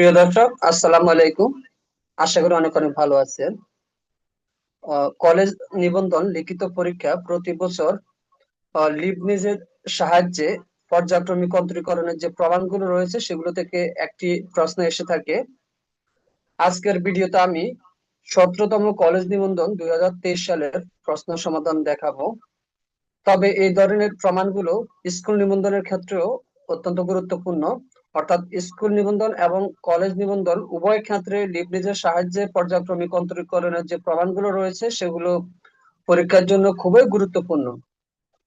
প্রিয় দর্শক, আসসালামু আলাইকুম। আশা করি অনেক অনেক ভালো আছেন। কলেজ নিবন্ধন লিখিত পরীক্ষা প্রতি বছর লিবনিজের সাহায্যে পর্যায়ক্রমিক অন্তরীকরণের যে প্রমাণগুলো রয়েছে, সেগুলো থেকে একটি প্রশ্ন এসে থাকে। আজকের ভিডিওতে আমি সতেরোতম কলেজ নিবন্ধন দুই হাজার তেইশ সালের প্রশ্ন সমাধান দেখাবো। তবে এই ধরনের প্রমাণগুলো স্কুল নিবন্ধনের ক্ষেত্রেও অত্যন্ত গুরুত্বপূর্ণ। অর্থাৎ স্কুল নিবন্ধন এবং কলেজ নিবন্ধন, উভয় ক্ষেত্রে লিবনিজের সাহায্যে পর্যায়ক্রমিক অন্তরীকরণের যে প্রমাণগুলো রয়েছে, সেগুলো পরীক্ষার জন্য খুবই গুরুত্বপূর্ণ।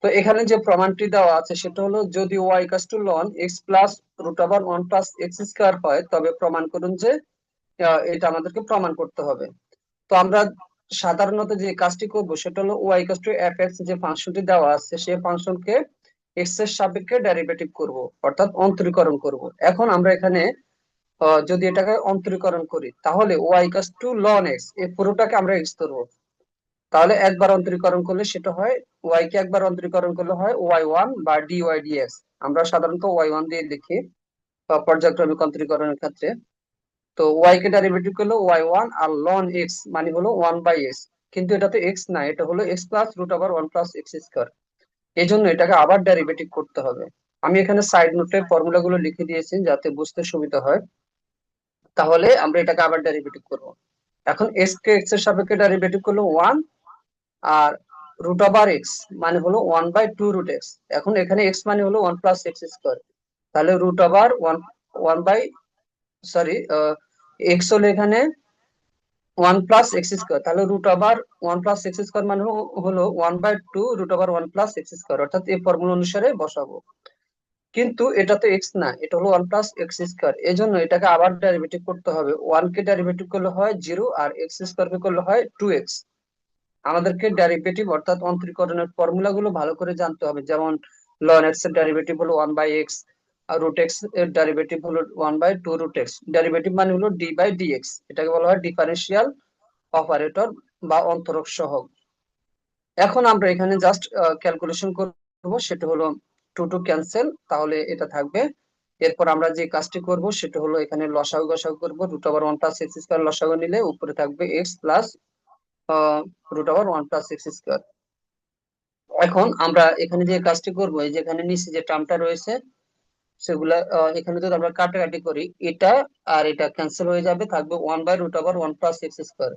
তো এখানে যে প্রমাণটি দেওয়া আছে, সেটা হলো যদি y equals to ln x plus root over one plus x square হয়, তবে প্রমাণ করুন যে এটা আমাদেরকে প্রমাণ করতে হবে। তো আমরা সাধারণত যে কাজটি করব, সেটা হলো y equals to f x যে ফাংশনটি দেওয়া আছে, সেই ফাংশনকে এক্সের সাপেক্ষে ডেরিভেটিভ করব, অর্থাৎ অন্তরীকরণ করব। এখন আমরা এখানে যদি এটাকে অন্তরীকরণ করি, তাহলে y equals to ln x এই পুরোটাকে আমরা এক্স ধরবো। তাহলে একবার অন্তরীকরণ করলে সেটা হয় ওয়াই কে একবার অন্তরীকরণ করলে হয় ওয়াই ওয়ান বা ডি ওয়াই ডি এক্স আমরা সাধারণত ওয়াই ওয়ান দিয়ে লিখি পর্যায়ক্রমিক অন্তরীকরণের ক্ষেত্রে। তো ওয়াই কে ডেরিভেটিভ করলে ওয়াই ওয়ান আর লন এক্স মানে হলো ওয়ান বাই এক্স কিন্তু এটা তো এক্স না এটা হলো x plus root over one plus x square এই জন্য এটাকে আবার ডেরিভেটিভ করতে হবে। আমি এখানে সাইড নোটে ফর্মুলা গুলো লিখে দিয়েছি যাতে বুঝতে সুবিধা হয়। তাহলে আমরা এটাকে আবার ডেরিভেটিভ করব। এখন এক্স কে এক্সের সাপেক্ষে ডেরিভেটিভ করল ওয়ান আর রুট ওভার এক্স মানে হলো one by two root x এখন এখানে এক্স মানে হলো ওয়ান প্লাস এক্স স্কোয়ার তাহলে root over one one by sorry x হলো এখানে ওয়ান প্লাস এক্স স্কোয়ার, তাহলে root over one plus x square মানে হলো one by two root over one plus x square, অর্থাৎ এই ফর্মুলা অনুসারে বসাবো। কিন্তু এটা তো এক্স না, এটা হলো ওয়ান প্লাস এক্স স্কোয়ার এই জন্য এটাকে আবার ডেরিভেটিভ করতে হবে। ওয়ান কে ডেরিভেটিভ করলে হয় জিরো আর এক্স স্কোয়ার কে করলে হয় টু এক্স আমাদেরকে ডেরিভেটিভ অর্থাৎ অন্তরীকরণের ফর্মুলা গুলো ভালো করে জানতে হবে, যেমন লন এক্সের ডেরিভেটিভ হলো ওয়ান বাই এক্স রুট এক্সের ডেরিভেটিভ হলো one by two root x derivative মানে হলো ডি বাই ডি এক্স এটাকে বলা হয় ডিফারেন্সিয়াল অপারেটর বা অন্তরক সহগ। এখন আমরা এখানে জাস্ট ক্যালকুলেশন করব, সেটা হলো টু টু ক্যান্সেল তাহলে এটা থাকবে। এরপর আমরা যে কাজটি করব, সেটা হলো এখানে লসাগু গসাগু করব root over one plus x square লসাগু নিলে উপরে থাকবে x plus root over one plus x square এখন আমরা এখানে যে কাজটি করব, এই যে এখানে নিচে যে টার্মটা রয়েছে সেগুলা এখানে যদি আমরা কাটাকাটি করি, এটা আর এটা ক্যান্সেল হয়ে যাবে, থাকবে one by root over one plus x square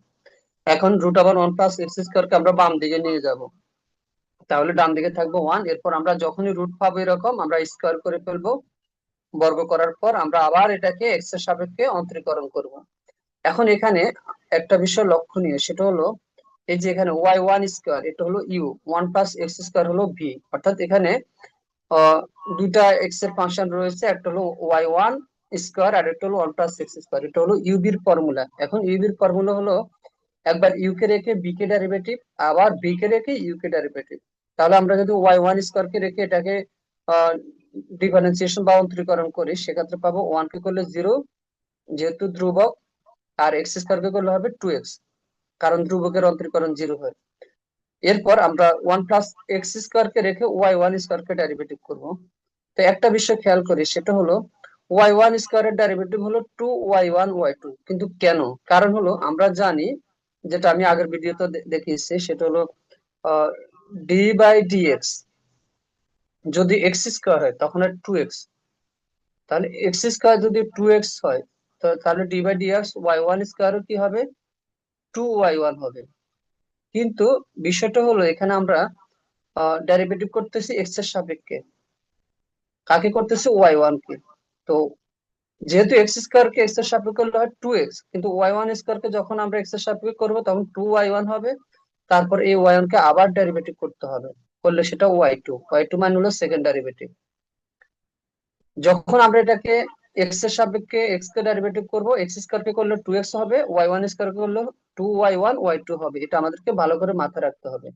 এখন root over one plus x স্কোয়ারকে আমরা বাম দিকে নিয়ে যাব। তাহলে ডান দিকে থাকবে ওয়ান এরপর আমরা যখনই রুট পাবো এরকম, আমরা স্কোয়ার করে ফেলব। বর্গ করার পর আমরা আবার এটাকে এক্সের সাপেক্ষে অন্তরীকরণ করব। এখন এখানে একটা বিষয় লক্ষণীয়, সেটা হলো এই যে এখানে ওয়াই ওয়ান স্কোয়ার এটা হলো u one plus x square হলো ভি অর্থাৎ এখানে দুইটা এক্সের ফাংশন রয়েছে, একটা হলো ওয়াই ওয়ান স্কোয়ার আর একটা হলো ওয়ান প্লাস এক্স স্কোয়ার এটা হলো ইউবির ফর্মুলা এখন ইউবির ফর্মুলা হলো একবার ইউ কে রেখে বি কে ডেরিভেটিভ আবার বি কে রেখে ইউ কে ডেরিভেটিভ তাহলে আমরা যদি ওয়াই ওয়ান স্কোয়ার কে রেখে এটাকে ডিফারেন্সিয়েশন বা অন্তরীকরণ করি, সেক্ষেত্রে পাবো ওয়ান কে করলে জিরো যেহেতু ধ্রুবক, আর এক্স স্কোয়ার কে করলে হবে টু এক্স কারণ ধ্রুবকের অন্তরীকরণ জিরো হয়। এরপর আমরা ওয়ান প্লাস এক্স স্কোয়ার কে রেখে ওয়াই ওয়ান স্কোয়ার কে ডেরিভেটিভ করব। তো একটা বিষয় খেয়াল করি, সেটা হলো ওয়াই ওয়ান স্কোয়ারের ডেরিভেটিভ হলো two y one y two কিন্তু কেন? কারণ হলো আমরা জানি, যেটা আমি আগের ভিডিওতে দেখিয়েছি, সেটা হলো ডি বাই ডিএক্স যদি এক্স স্কোয়ার হয়, তখন টু এক্স তাহলে এক্স স্কোয়ার যদি টু এক্স হয় তাহলে d by dx y one স্কোয়ারও কি হবে? টু ওয়াই ওয়ান হবে। কিন্তু বিষয়টা হলো, এখানে আমরা ডেরিভেটিভ করতেছি এক্সের সাপেক্ষে। কাকে করতেছি? ওয়াই ওয়ান কে। তো যেহেতু এক্স স্কোয়ার কে এক্সের সাপেক্ষে করলে হয় টু এক্স কিন্তু ওয়াই ওয়ান স্কোয়ার কে যখন আমরা এক্সের সাপেক্ষে করব, তখন টু ওয়াই ওয়ান হবে। তারপর এই ওয়াই ওয়ান কে আবার ডেরিভেটিভ করতে হবে। করলে সেটা ওয়াই টু ওয়াই টু মানে হলো সেকেন্ড ডেরিভেটিভ যখন আমরা এটাকে এক্সের সাপেক্ষে এক্স কে ডেরিভেটিভ করব এক্স স্কোয়ার কে করলে টু এক্স হবে ওয়াই ওয়ান স্কোয়ার কে করলে two y one y two হবে। এটা আমাদেরকে ভালো করে মাথায় রাখতে হবে।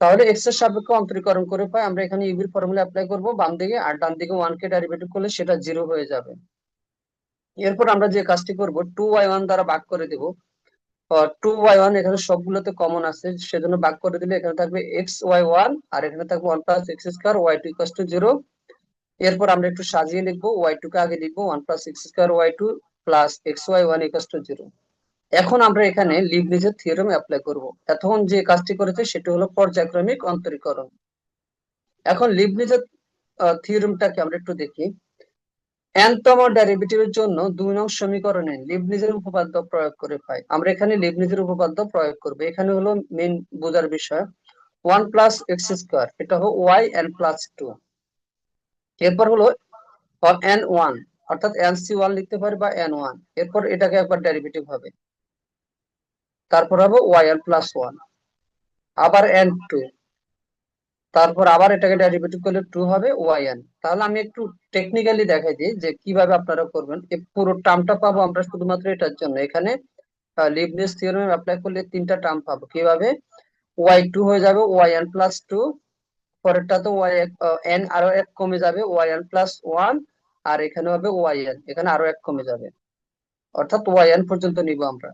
তাহলে এক্সের সাপেক্ষে অন্তরীকরণ করে পাই, আমরা এখানে ইউবির ফর্মুলা অ্যাপ্লাই করব, বাম দিকে আর ডান দিকে ওয়ান কে ডেরিভেটিভ করলে সেটা জিরো হয়ে যাবে। এরপর আমরা যে কাজটি করব টু ওয়াই ওয়ান দ্বারা ভাগ করে দিব। টু ওয়াই ওয়ান এখানে সবগুলোতে কমন আছে, সেজন্য ভাগ করে দিলে এখানে থাকবে এক্স ওয়াই ওয়ান আর এখানে থাকবে one plus x square y two equals to zero এরপর আমরা একটু সাজিয়ে লিখব ওয়াই টু কে আগে লিখব one plus x square y two plus x y one equals to zero এখন আমরা এখানে লিবনিজের থিওরেম অ্যাপ্লাই করব। এতক্ষণ যে কাজটি করেছে সেটি হলো পর্যায়ক্রমিক অন্তরীকরণ। এখন লিবনিজের থিওরেমটাকে আমরা একটু দেখি। এনতম ডেরিভেটিভের জন্য দুই নং সমীকরণে লিবনিজের উপপাদ্য প্রয়োগ করে পাই। আমরা এখানে লিবনিজের উপপাদ্য প্রয়োগ করব। এখানে হলো মেন বোঝার বিষয়। ওয়ান প্লাস এক্স স্কোয়ার এটা হলো ওয়াই এন প্লাস টু এরপর হলো এন ওয়ান অর্থাৎ এন সি ওয়ান লিখতে পারি বা এন ওয়ান এরপর এটাকে একবার ডেরিভেটিভ হবে। তারপর হবে ওয়াই প্লাস ওয়ান আবার এন টু তারপর আবার এটাকে ডেরিভেটিভ করলে টু হবে ওয়াই এন তাহলে আমি একটু টেকনিক্যালি দেখাই দিই যে কীভাবে আপনারা করবেন। এই পুরো টার্মটা পাবো আমরা শুধুমাত্র এটার জন্য। এখানে লিবনিস থিওরেম অ্যাপ্লাই করলে তিনটা টার্ম পাবো। কীভাবে? ওয়াই টু হয়ে যাবে ওয়াই এন প্লাস টু পরেরটা তো ওয়াই এন আরও এক কমে যাবে ওয়াই এন প্লাস ওয়ান আর এখানে হবে ওয়াই এন এখানে আরও এক কমে যাবে। অর্থাৎ ওয়াই এন পর্যন্ত নিব আমরা।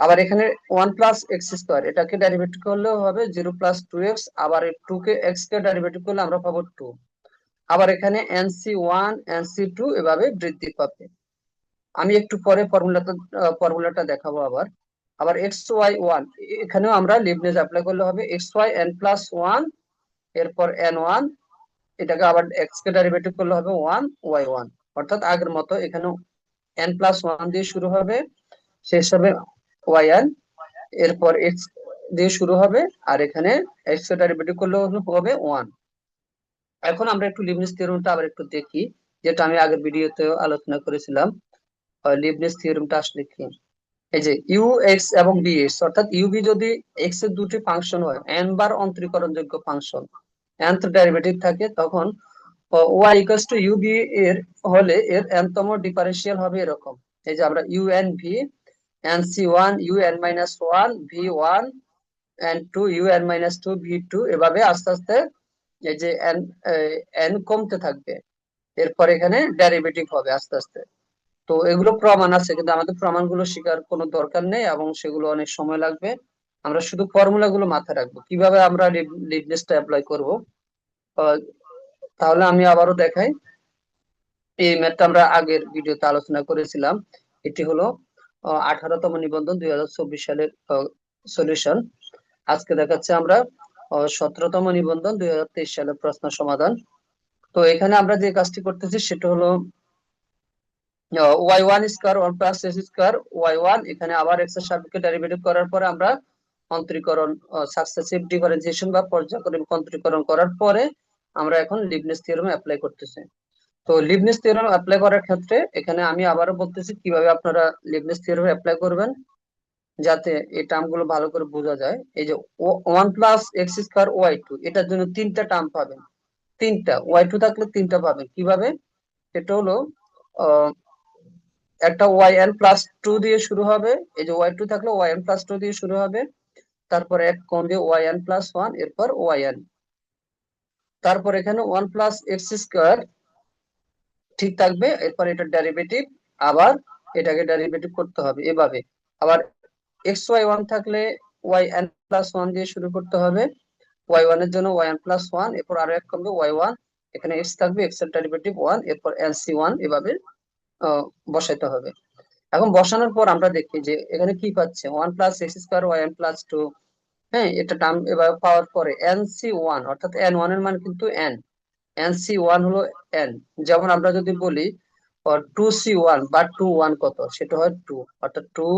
আবার এখানে ওয়ান প্লাস এক্স স্কোয়ার এটাকে ডেরিভেটিভ করলেও হবে জিরো প্লাস টু এক্স আবার টু কে এক্স কে ডেরিভেটিভ করলে আমরা পাবো টু আবার এখানে n c one n c two এভাবে বৃদ্ধি পাবে। আমি একটু পরে ফর্মুলাটা ফর্মুলাটা দেখাবো আবার। আবার এক্স ওয়াই ওয়ান এখানেও আমরা লিবনেজ অ্যাপ্লাই করলে হবে x y n plus one এরপর এন ওয়ান এটাকে আবার এক্স কে ডেরিভেটিভ করলে হবে ওয়ান ওয়াই ওয়ান অর্থাৎ আগের মতো এখানে এন প্লাস ওয়ান দিয়ে শুরু হবে। শেষ হবে ওয়াই এন এরপর এক্স দিয়ে শুরু হবে, আর এখানে এক্সের ডেরিভেটিভ করলে হবে ওয়ান এখন আমরা একটু লিবনিস থিওরেমটা আবার একটু দেখি, যেটা আমি আগের ভিডিওতে আলোচনা করেছিলাম। লিবনিস থিওরেমটা আসলে কি? এই যে ইউ এক্স এবং বি এক্স অর্থাৎ ইউবি যদি এক্সের দুটি ফাংশন হয় এন বার অন্তরীকরণযোগ্য ফাংশন nth ডেরিভেটিভ থাকে, তখন ওয়াই ইকুয়ালস টু ইউবি এর হলে এর এনতম ডিফারেন্সিয়াল হবে এরকম। এই যে আমরা u n v u n minus one v one n two u n minus two v two এভাবে আস্তে আস্তে এই যে এন এন কমতে থাকবে। এরপর এখানে ডেরিভেটিভ হবে আস্তে আস্তে। তো এগুলো প্রমাণ আছে, কিন্তু আমাদের প্রমাণগুলো শেখার কোনো দরকার নেই এবং সেগুলো অনেক সময় লাগবে। আমরা শুধু ফর্মুলা গুলো মাথায় রাখব। কীভাবে আমরা লিবনেসটা অ্যাপ্লাই করব? তাহলে আমি আবারও দেখাই। এই ম্যাথটা আমরা আগের ভিডিওতে আলোচনা করেছিলাম। এটি হলো আঠারোতম নিবন্ধন দুই সালের সলিউশন আজকে দেখাচ্ছে আমরা সতেরোতম নিবন্ধন দুই সালের প্রশ্ন সমাধান। তো এখানে আমরা যে কাজটি করতেছি সেটা হলো y one square one plus s square y one এখানে আবার এক্সের সাপেক্ষে ডেরিভেটিভ করার পরে আমরা অন্তরীকরণ সাকসেসিভ ডিফারেন্সিয়েশন বা পর্যায়ক্রমিক অন্তরীকরণ করার পরে আমরা এখন লিবনেস থিওরেম অ্যাপ্লাই করতেছি। তো লিবনেস থিওরেম অ্যাপ্লাই করার ক্ষেত্রে এখানে আমি আবারও বলতেছি কীভাবে আপনারা লিবনেস থিওরেম অ্যাপ্লাই করবেন যাতে এই টার্মগুলো ভালো করে বোঝা যায়। এই যে one plus x square y two এটার জন্য তিনটা টার্ম পাবেন। তিনটা ওয়াই টু থাকলে তিনটা পাবেন। কীভাবে? এটা হলো একটা ওয়াই এন প্লাস টু দিয়ে শুরু হবে। এই যে ওয়াই টু থাকলে ওয়াই এন প্লাস টু দিয়ে শুরু হবে। তারপর এক কমবে ওয়াই এন প্লাস ওয়ান এরপর ওয়াই এন তারপর এখানে ওয়ান প্লাস এক্স স্কোয়ার ঠিক থাকবে, এরপর এটা ডেরিভেটিভ আবার এটাকে ডেরিভেটিভ করতে হবে এভাবে। আবার এক্স ওয়াই ওয়ান থাকলে ওয়াই এন প্লাস ওয়ান দিয়ে শুরু করতে হবে। ওয়াই ওয়ানের জন্য ওয়াই এন প্লাস ওয়ান এরপর আরও এক কমবে ওয়াই ওয়ান এখানে এক্স থাকবে এক্সের ডেরিভেটিভ ওয়ান এরপর এন সি ওয়ান এভাবে বসাইতে হবে। এখন বসানোর পর আমরা দেখি যে এখানে কি পাচ্ছে? One plus x square y n plus two হ্যাঁ এটা টার্ম এবার পাওয়ার পরে এন সি ওয়ান অর্থাৎ এন ওয়ানের মান কিন্তু এন এন সি ওয়ান হলো এন যেমন আমরা যদি বলি টু সি ওয়ান বা টু ওয়ান কত? সেটা হয় টু অর্থাৎ টু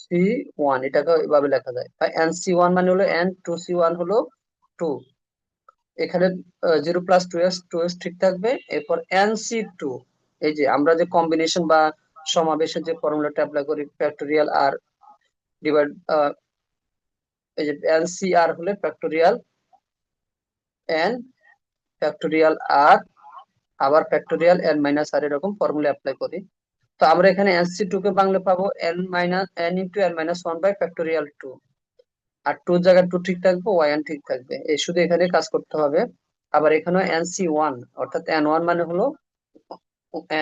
সি ওয়ান এটাকে এভাবে লেখা যায়। বা এন সি ওয়ান মানে হলো এন টু সি ওয়ান হলো টু এখানে zero plus two s two s ঠিক থাকবে। এরপর এন সি টু এই যে আমরা যে কম্বিনেশন বা সমাবেশের যে ফর্মুলাটা অ্যাপ্লাই করি ফ্যাক্টোরিয়াল আর ডিভাইড এই যে এন সি আর হলে ফ্যাক্টোরিয়াল এন ফ্যাক্টোরিয়াল আর আবার ফ্যাক্টোরিয়াল এন মাইনাস আর এরকম ফর্মুলা অ্যাপ্লাই করি। তো আমরা এখানে এন সি টু কে বাংলা পাবো n minus n into n minus one by factorial two R two জায়গায় টু ঠিক থাকবে ওয়াই এন ঠিক থাকবে। এই শুধু এখানে কাজ করতে হবে। আবার এখানে এন সি ওয়ান অর্থাৎ এন ওয়ান মানে হলো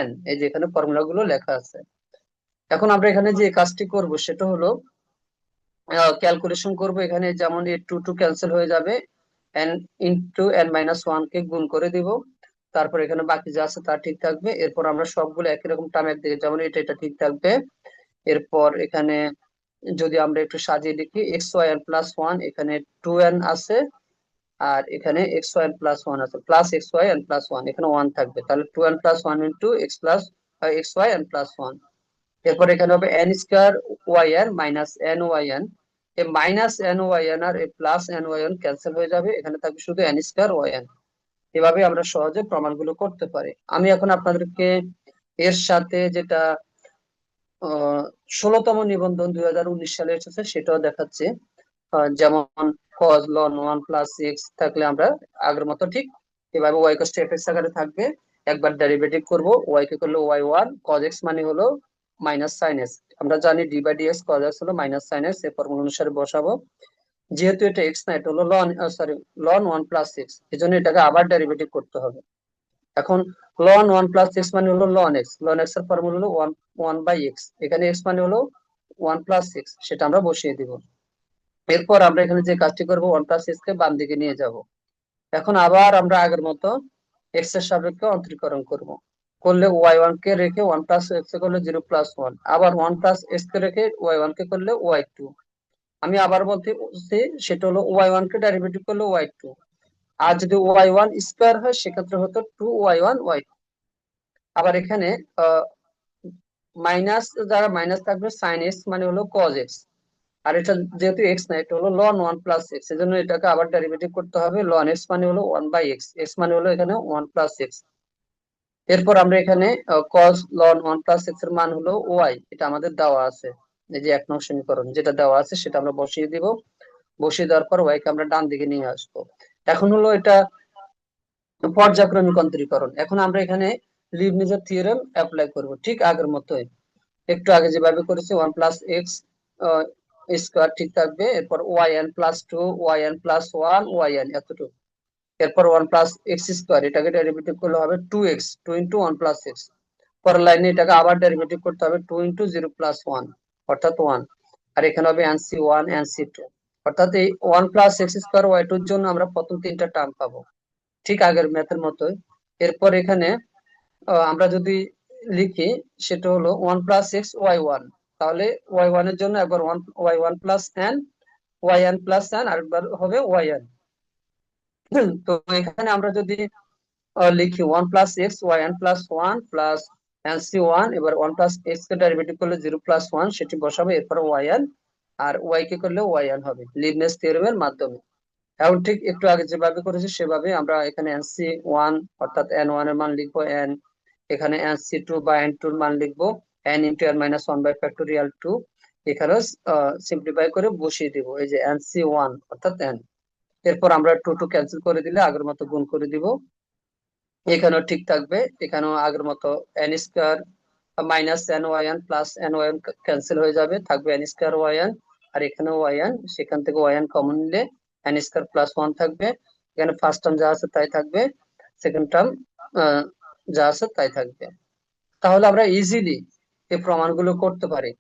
এন এই যে এখানে ফর্মুলা গুলো লেখা আছে। এখন আমরা এখানে যে কাজটি করব, সেটা হলো ক্যালকুলেশন করব। এখানে যেমন এ টু টু ক্যান্সেল হয়ে যাবে n into n minus one কে গুণ করে দিব। তারপর এখানে বাকি যা আছে তা ঠিক থাকবে। এরপর আমরা সবগুলো একই রকম টার্ম একদিকে যেমন এটা এটা ঠিক থাকবে। এরপর এখানে যদি আমরা একটু সাজিয়ে লিখি x y n plus one এখানে টু এন আছে আর এখানে x y n plus one আছে। Plus x y n plus one এখানে ওয়ান থাকবে। তাহলে two n plus one into x plus x y n plus one এরপর এখানে হবে n square y n minus n y n এই minus n y n আর এই plus n y n cancel হয়ে যাবে, এখানে থাকবে শুধু এন স্কোয়ার ওয়াই এন এভাবে আমরা সহজে প্রমাণগুলো করতে পারি। আমি এখন আপনাদেরকে এর সাথে যেটা ষোলোতম নিবন্ধন দুই হাজার উনিশ সালে এসেছে, সেটাও দেখাচ্ছে। যেমন cos ln one plus six থাকলে আমরা আগের মতো ঠিক এভাবে ওয়াই কস্ট এফ এক্স আকারে থাকবে। একবার ডেরিভেটিভ করব ওয়াই কে করলে ওয়াই ওয়ান কজ এক্স মানে হলো মাইনাস সাইন এক্স আমরা জানি d by d x cos x হলো মাইনাস সাইন এক্স এই ফর্মুলা অনুসারে বসাবো। যেহেতু এটা এক্স না, এটা হলো ln sorry ln one plus six এই জন্য এটাকে আবার ডেরিভেটিভ করতে হবে। এখন লন ওয়ান প্লাস এক্স মানে হলো লন এক্স লন এক্সের ফর্মুলা হলো ওয়ান ওয়ান বাই এক্স এখানে এক্স মানে হলো ওয়ান প্লাস সিক্স সেটা আমরা বসিয়ে দিব। এরপর আমরা এখানে যে কাজটি করব ওয়ান প্লাস এক্স কে বাম দিকে নিয়ে যাব। এখন আবার আমরা আগের মতো এক্সের সাপেক্ষে অন্তরীকরণ করব। করলে ওয়াই ওয়ান কে রেখে ওয়ান প্লাস এক্স করলে জিরো প্লাস ওয়ান আবার ওয়ান প্লাস এক্স কে রেখে ওয়াই ওয়ান কে করলে ওয়াই টু আমি আবার বলতে সেটা হলো ওয়াই ওয়ান কে ডেরিভেটিভ করলে ওয়াই টু আর যদি ওয়াই ওয়ান স্কোয়ার হয়, সেক্ষেত্রে হতো টু ওয়াই ওয়ান ওয়াই আবার এখানে মাইনাস যারা মাইনাস থাকবে সাইন এক্স মানে হলো কজ এক্স আর এটা যেহেতু এক্স না, এটা হলো লন ওয়ান প্লাস এক্স এজন্য এটাকে আবার ডেরিভেটিভ করতে হবে। লন এক্স মানে হলো ওয়ান বাই এক্স এক্স মানে হলো এখানে ওয়ান প্লাস এক্স এরপর আমরা এখানে কজ লন ওয়ান প্লাস এক্সের মান হলো ওয়াই এটা আমাদের দেওয়া আছে। এই যে এক নং সমীকরণ, যেটা দেওয়া আছে সেটা আমরা বসিয়ে দিব। বসিয়ে দেওয়ার পর ওয়াই কে আমরা ডান দিকে নিয়ে আসব। এখন হলো এটা পর্যায়ক্রমিক অন্তরীকরণ। এখন আমরা এখানে লিবনিজের থিওরেম অ্যাপ্লাই করব, ঠিক আগের মতোই। একটু আগে যেভাবে করেছি ওয়ান প্লাস এক্স স্কোয়ার ঠিক থাকবে। এরপর n plus two y n plus one y এতটুকু। এরপর ওয়ান প্লাস এক্স স্কোয়ার এটাকে ডেরিভেটিভ করলে হবে two x two into one plus x পরের লাইনে এটাকে আবার ডেরিভেটিভ করতে হবে two into zero plus one অর্থাৎ ওয়ান আর এখানে হবে n c one n c two অর্থাৎ এই one plus x square y টুর জন্য আমরা প্রথম তিনটা টার্ম পাবো। ঠিক আগের ম্যাথের মতোই। এরপর এখানে আমরা যদি লিখি, সেটা হলো one plus x y one তাহলে ওয়াই ওয়ানের জন্য একবার one y one plus n y n plus n আরেকবার হবে ওয়াই এন তো এখানে আমরা যদি লিখি one plus x, y, n plus one plus n c one, এবার ওয়ান প্লাস এক্স কে ডেরিভেটিভ করলে জিরো প্লাস ওয়ান, সেটি বসাবে, এরপর ওয়াই এন, আর ওয়াই কে করলে ওয়াই এন হবে লিবনেস থিওরেমের মাধ্যমে। এখন ঠিক একটু আগে যেভাবে করেছি, সেভাবে আমরা এখানে এন সি ওয়ান অর্থাৎ এন ওয়ানের মান লিখব, এন, এখানে এন সি টু বা এন টুর মান লিখব, n into n minus one by factorial two এখানে সিম্পলিফাই করে বসিয়ে দিব, এই যে এন সি ওয়ান অর্থাৎ এন। এরপর আমরা টু টু ক্যান্সেল করে দিলে আগের মতো গুণ করে দিব। এখানেও ঠিক থাকবে, এখানেও আগের মতো n square minus n y n plus n y n cancel হয়ে যাবে, থাকবে এন স্কোয়ার ওয়াই এন আর এখানে ওয়াই এন সেখান থেকে ওয়াই এন কমন নিলে এন স্কোয়ার প্লাস ওয়ান থাকবে। এখানে ফার্স্ট টার্ম যা আছে তাই থাকবে সেকেন্ড টার্ম যা আছে তাই থাকবে। তাহলে আমরা ইজিলি এই প্রমাণগুলো করতে পারি।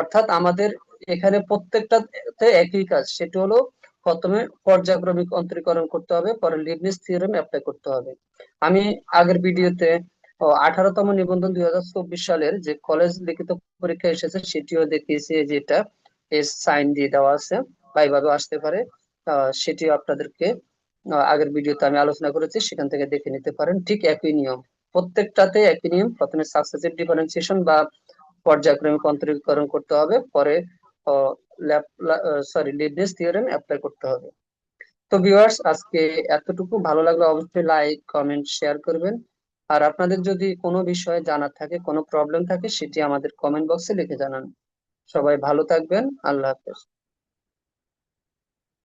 অর্থাৎ আমাদের এখানে প্রত্যেকটাতে একই কাজ, সেটি হলো প্রথমে পর্যায়ক্রমিক অন্তরীকরণ করতে হবে, পরে লিবনিস থিওরেম অ্যাপ্লাই করতে হবে। আমি আগের ভিডিওতে আঠারোতম নিবন্ধন দুই হাজার চব্বিশ সালের যে কলেজ লিখিত পরীক্ষা এসেছে, সেটিও দেখিয়েছি যেটা এস সাইন দিয়ে দেওয়া আছে, বা এইভাবে আসতে পারে। সেটিও আপনাদেরকে আগের ভিডিওতে আমি আলোচনা করেছি, সেখান থেকে দেখে নিতে পারেন। ঠিক একই নিয়ম। প্রত্যেকটাতে একই নিয়ম। প্রথমে সাকসেসিভ ডিফারেন্সিয়েশন বা পর্যায়ক্রমিক অন্তরীকরণ করতে হবে, পরে সরি লিডনেস থিওরেম অ্যাপ্লাই করতে হবে। তো ভিউয়ার্স আজকে এতটুকু। ভালো লাগলে অবশ্যই লাইক কমেন্ট শেয়ার করবেন। আর আপনাদের যদি কোনো বিষয়ে জানার থাকে, কোনো প্রবলেম থাকে, সেটি আমাদের কমেন্ট বক্সে লিখে জানান। সবাই ভালো থাকবেন। আল্লাহ হাফেজ।